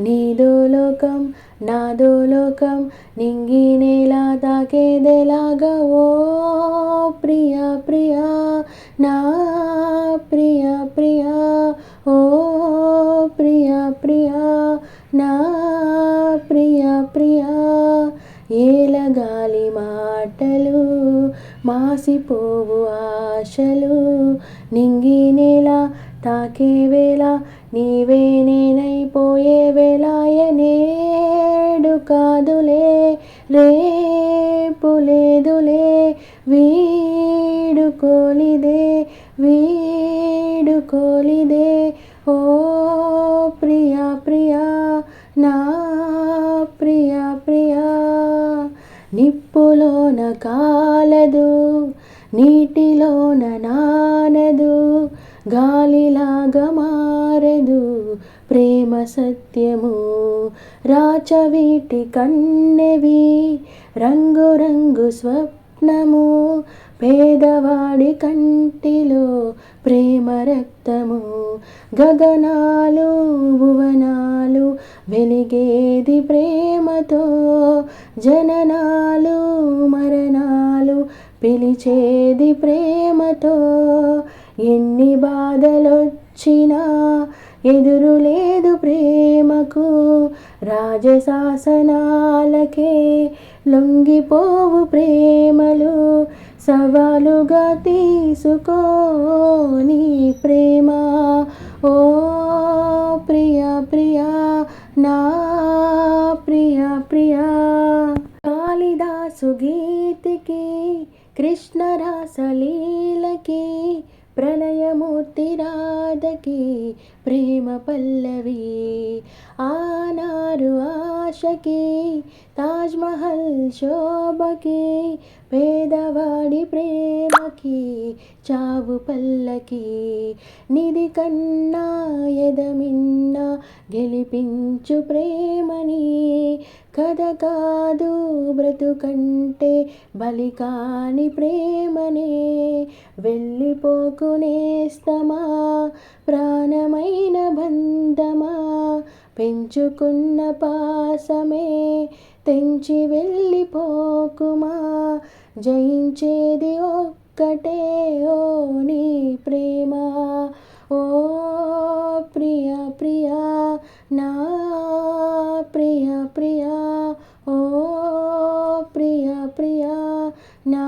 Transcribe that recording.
నీదో లోకం నాదో లోకం నింగి నేల తాకేదెలాగా ఓ ప్రియా ప్రియా నా ప్రియా ప్రియా ఓ ప్రియా ప్రియా నా ప్రియా ప్రియా. ఏలగాలి మాటలు మాసిపోవు ఆశలు నింగి నేల తాకే వేళ నీవే నేనైపోయే వేళాయనేడు కాదులే రేపు లేదులే వీడుకోలిదే వీడుకోలిదే ఓ ప్రియా ప్రియా నా ప్రియా ప్రియా నిప్పులోన కాలదు నీటిలోన నానదు గాలిలాగా మారదు ప్రేమ సత్యము. రాచవీటి కన్నెవి రంగు రంగు స్వప్నము. పేదవాడి కంటిలో ప్రేమ రక్తము. గగనాలు భువనాలు వెలిగేది ప్రేమతో. జననాలు మరణాలు పిలిచేది ప్రేమతో. ఎన్ని బాధలొచ్చినా ఎదురు లేదు ప్రేమకు. రాజశాసనాలకే లొంగిపోవు ప్రేమలు. సవాలుగా తీసుకో నీ ప్రేమ. ఓ ప్రియ ప్రియ నా ప్రియ ప్రియ. కాళిదాసు గీతికి కృష్ణరాసలీలకి ప్రణయమూర్తి రాధకి ప్రేమ పల్లవి. ఆనారు ఆశకి తాజ్మహల్ శోభకి పేదవాడి ప్రేమకి చావు పల్లకి. నిధి కన్నా ఎదమిన్నా గెలిపించు ప్రేమని కథ కాదు బ్రతుకంటే బలికాని ప్రేమనే. వెళ్ళిపోకునేస్తమా ప్రాణమైన బంధమా. పెంచుకున్న పాసమే తెంచి వెళ్ళిపోకుమా. జయించేది ఒక్కటే ఓ నీ ప్రేమ. ఓ ప్రియ ప్రియా నా ప్రియా ప్రియా ఓ ప్రియా ప్రియా నా